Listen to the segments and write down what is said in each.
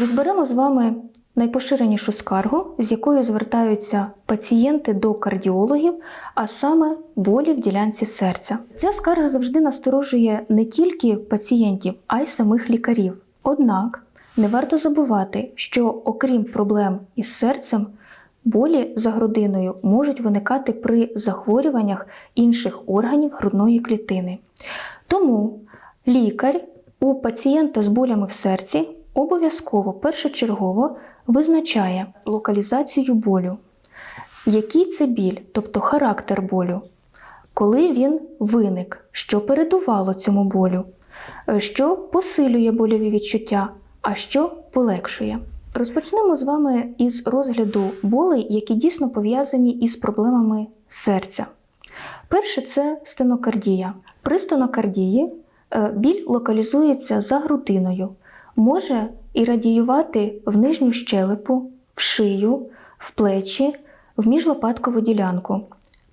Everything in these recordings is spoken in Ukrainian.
Розберемо з вами найпоширенішу скаргу, з якою звертаються пацієнти до кардіологів, а саме болі в ділянці серця. Ця скарга завжди насторожує не тільки пацієнтів, а й самих лікарів. Однак не варто забувати, що окрім проблем із серцем, болі за грудиною можуть виникати при захворюваннях інших органів грудної клітини. Тому лікар у пацієнта з болями в серці обов'язково першочергово визначає локалізацію болю. Який це біль, тобто характер болю, коли він виник, що передувало цьому болю, е, що посилює больові відчуття, а що полегшує. Розпочнемо з вами із розгляду болей, які дійсно пов'язані із проблемами серця. Перше це стенокардія. При стенокардії е, біль локалізується за грудиною, може і радіювати в нижню щелепу, в шию, в плечі, в міжлопаткову ділянку.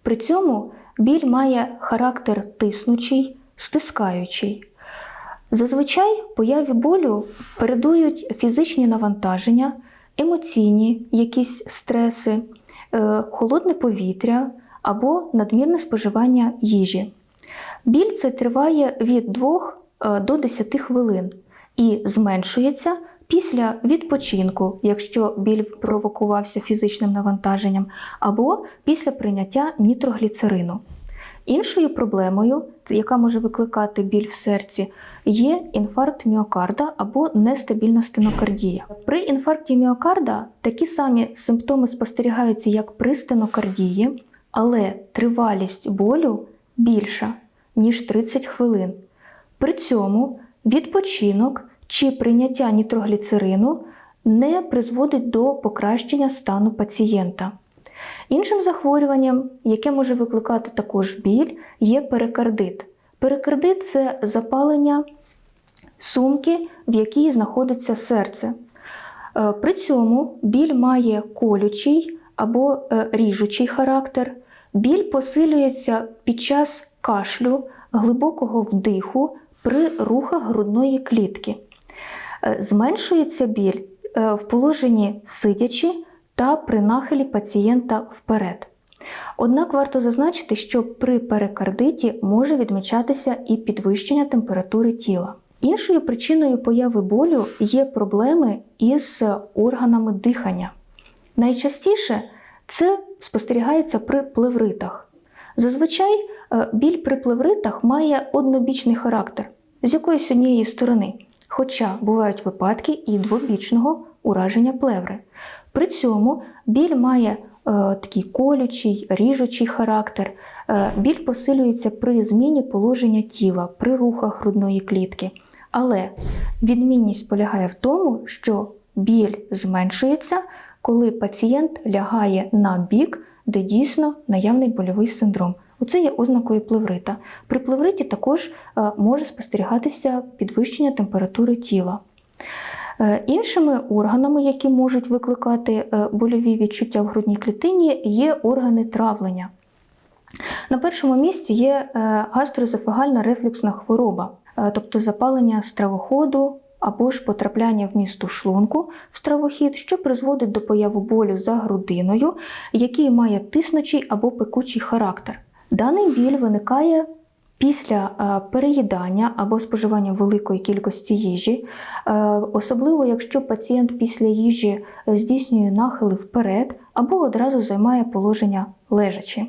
При цьому біль має характер тиснучий, стискаючий. Зазвичай появі болю передують фізичні навантаження, емоційні якісь стреси, е, холодне повітря або надмірне споживання їжі. Біль це триває від 2 е, до 10 хвилин і зменшується після відпочинку, якщо біль провокувався фізичним навантаженням, або після прийняття нітрогліцерину. Іншою проблемою, яка може викликати біль в серці, є інфаркт міокарда або нестабільна стенокардія. При інфаркті міокарда такі самі симптоми спостерігаються, як при стенокардії, але тривалість болю більша, ніж 30 хвилин. При цьому відпочинок чи прийняття нітрогліцерину не призводить до покращення стану пацієнта. Іншим захворюванням, яке може викликати також біль, є перикардит. Перикардит це запалення сумки, в якій знаходиться серце. Е, При цьому біль має колючий або е, ріжучий характер. Біль посилюється під час кашлю, глибокого вдиху при рухах грудної клітки. Е, Зменшується біль е, в положенні сидячи та при нахилі пацієнта вперед. Однак варто зазначити, що при перикардиті може відмічатися і підвищення температури тіла. Іншою причиною появи болю є проблеми із органами дихання. Найчастіше це спостерігається при плевритах. Зазвичай біль при плевритах має однобічний характер з якоїсь однієї сторони, хоча бувають випадки і двобічного ураження плеври. При цьому біль має е, такий колючий, ріжучий характер. Е, біль посилюється при зміні положення тіла, при рухах грудної клітки. Але відмінність полягає в тому, що біль зменшується, коли пацієнт лягає на бік, де дійсно наявний больовий синдром. Оце є ознакою плеврита. При плевриті також е, може спостерігатися підвищення температури тіла. Е, Іншими органами, які можуть викликати е, больові відчуття в грудній клітині, є органи травлення. На першому місці є гастроезофагальна рефлюксна хвороба, тобто запалення стравоходу або ж потрапляння вмісту шлунку в стравохід, що призводить до появи болю за грудиною, який має тиснучий або пекучий характер. Даний біль виникає після е, переїдання або споживання великої кількості їжі, е, особливо якщо пацієнт після їжі здійснює нахили вперед або одразу займає положення лежачи.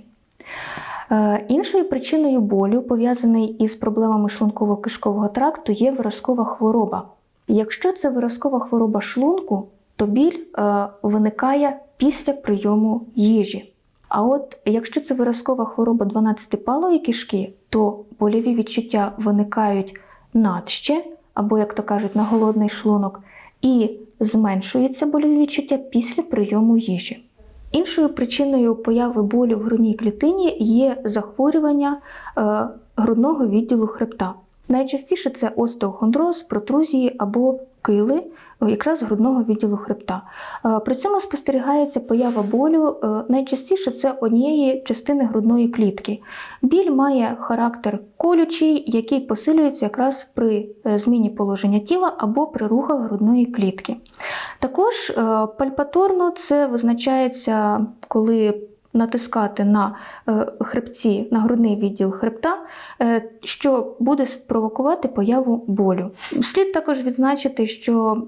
Е, Іншою причиною болю, пов'язаний із проблемами шлунково-кишкового тракту, є виразкова хвороба. Якщо це виразкова хвороба шлунку, то біль е, виникає після прийому їжі. А от якщо це виразкова хвороба 12-палої кишки, то больові відчуття виникають надще, або, як то кажуть, на голодний шлунок, і зменшуються больові відчуття після прийому їжі. Іншою причиною появи болю в грудній клітині є захворювання е, грудного відділу хребта. Найчастіше це остеохондроз, протрузії або кили якраз грудного відділу хребта. Е, При цьому спостерігається поява болю е, найчастіше це однієї частини грудної клітки. Біль має характер колючий, який посилюється якраз при е, зміні положення тіла або при рухах грудної клітки. Також е, пальпаторно це визначається, коли натискати на е, хребці, на грудний відділ хребта, е, що буде спровокувати появу болю. Слід також відзначити, що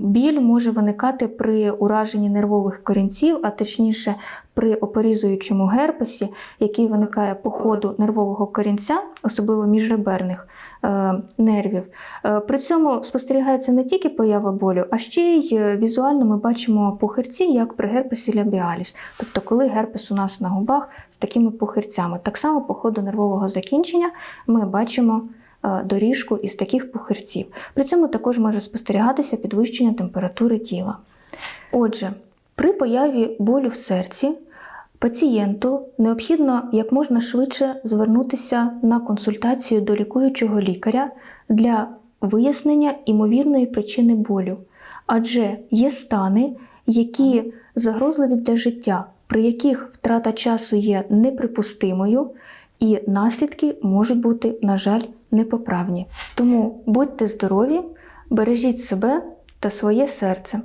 біль може виникати при ураженні нервових корінців, а точніше при опорізуючому герпесі, який виникає по ходу нервового корінця, особливо міжреберних нервів. Е, При цьому спостерігається не тільки поява болю, а ще й е, візуально ми бачимо пухирці, як при герпесі лябіаліс, тобто коли герпес у нас на губах з такими пухирцями. Так само по ходу нервового закінчення ми бачимо е, доріжку із таких пухирців. При цьому також може спостерігатися підвищення температури тіла. Отже, при появі болю в серці пацієнту необхідно як можна швидше звернутися на консультацію до лікуючого лікаря для вияснення імовірної причини болю, адже є стани, які загрозливі для життя, при яких втрата часу є неприпустимою, і наслідки можуть бути, на жаль, непоправні. Тому будьте здорові, бережіть себе та своє серце.